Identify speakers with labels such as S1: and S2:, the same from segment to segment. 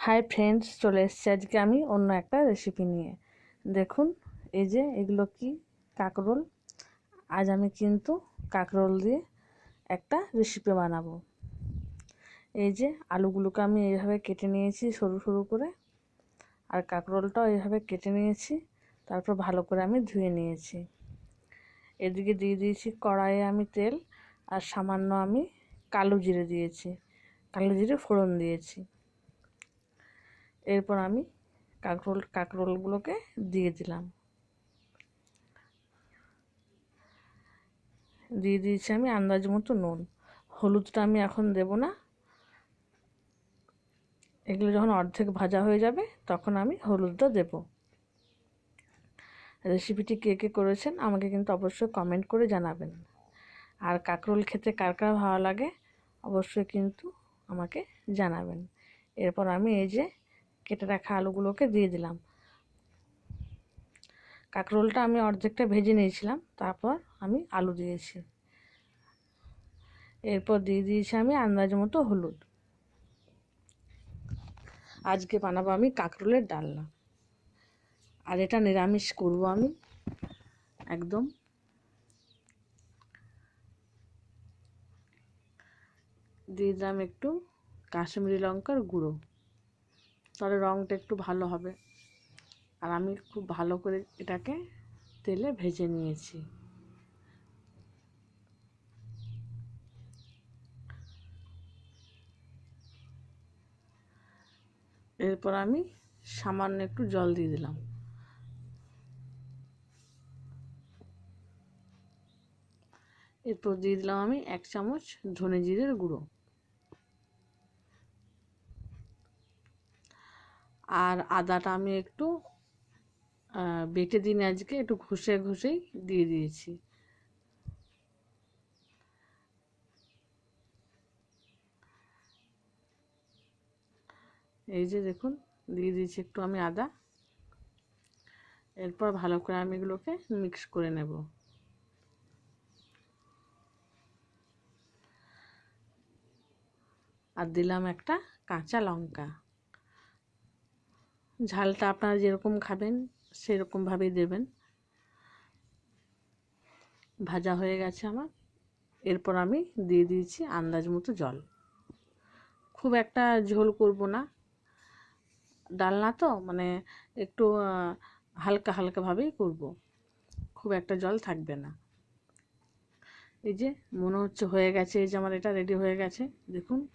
S1: Hi friends চলে এসেছি আজকে আমি অন্য একটা রেসিপি নিয়ে। দেখুন, এই যে এগুলো কি? কাকরোল। আজ আমি কিন্তু কাকরোল দিয়ে একটা রেসিপি বানাবো। এই যে আলুগুলোকে আমি এইভাবে কেটে নিয়েছি সরু সরু করে। আর কাকরোলটাও এইভাবে কেটে নিয়েছি, তারপর ভালো করে আমি ধুয়ে নিয়েছি। এদিকে দিয়ে দিয়েছি কড়াইয়ে আমি তেল, আর সামান্য আমি কালো জিরে দিয়েছি। কালো জিরে ফোড়ন দিয়েছি। এরপর আমি কাঁকরোল, কাঁকরোলগুলোকে দিয়ে দিলাম। দিয়ে দিয়েছি আমি আন্দাজ মতো নুন। হলুদটা আমি এখন দেব না। এগুলো যখন অর্ধেক ভাজা হয়ে যাবে, তখন আমি হলুদটা দেব। রেসিপিটি কে কে করেছেন আমাকে কিন্তু অবশ্যই কমেন্ট করে জানাবেন। আর কাঁকরোল খেতে কার কার ভালো লাগে, অবশ্যই কিন্তু আমাকে জানাবেন। এরপর আমি এই যে কেটে রাখা আলুগুলোকে দিয়ে দিলাম। কাঁকরোলটা আমি অর্ধেকটা ভেজে নিয়েছিলাম, তারপর আমি আলু দিয়েছি। এরপর দিয়ে দিয়েছি আমি আন্দাজ মতো হলুদ। আজকে বানাবো আমি কাঁকরোলের ডালনা। আর এটা নিরামিষ করব আমি, একদম। দিয়ে দিলাম একটু কাশ্মীরি লঙ্কার গুঁড়ো। তাহলে রঙটা একটু ভালো হবে। আর আমি খুব ভালো করে এটাকে তেলে ভেজে নিয়েছি। এরপর আমি সামান্য একটু জল দিয়ে দিলাম। এরপর দিয়ে দিলাম আমি এক চামচ ধনে জিরের গুঁড়ো। আর আদাটা আমি একটু বেটে দিন আজকে, একটু ঘষে ঘষেই দিয়ে দিয়েছি। এই যে দেখুন, দিয়ে দিয়েছি একটু আমি আদা। এরপর ভালো করে আমি এগুলোকে মিক্স করে নেব। আর দিলাম একটা কাঁচা লঙ্কা। ঝালটা আপনারা যেরকম খাবেন, সেরকমভাবেই দেবেন। ভাজা হয়ে গেছে আমার। এরপর আমি দিয়ে দিয়েছি আন্দাজ মতো জল। খুব একটা ঝোল করব না। ডালনা তো মানে একটু হালকা হালকাভাবেই করব। খুব একটা জল থাকবে না। এই যে, মনে হচ্ছে হয়ে গেছে, এই যে আমার এটা রেডি হয়ে গেছে। দেখুন,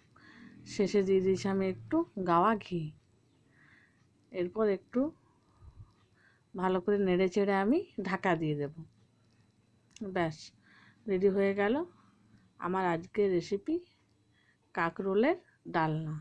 S1: শেষে দিয়ে দিয়েছি আমি একটু গাওয়া ঘি। এরপর একটু ভালো করে নেড়ে চেড়ে আমি ঢাকা দিয়ে দেব। ব্যাস, রেডি হয়ে গেল আমার আজকের রেসিপি কাকরোলের ডালনা।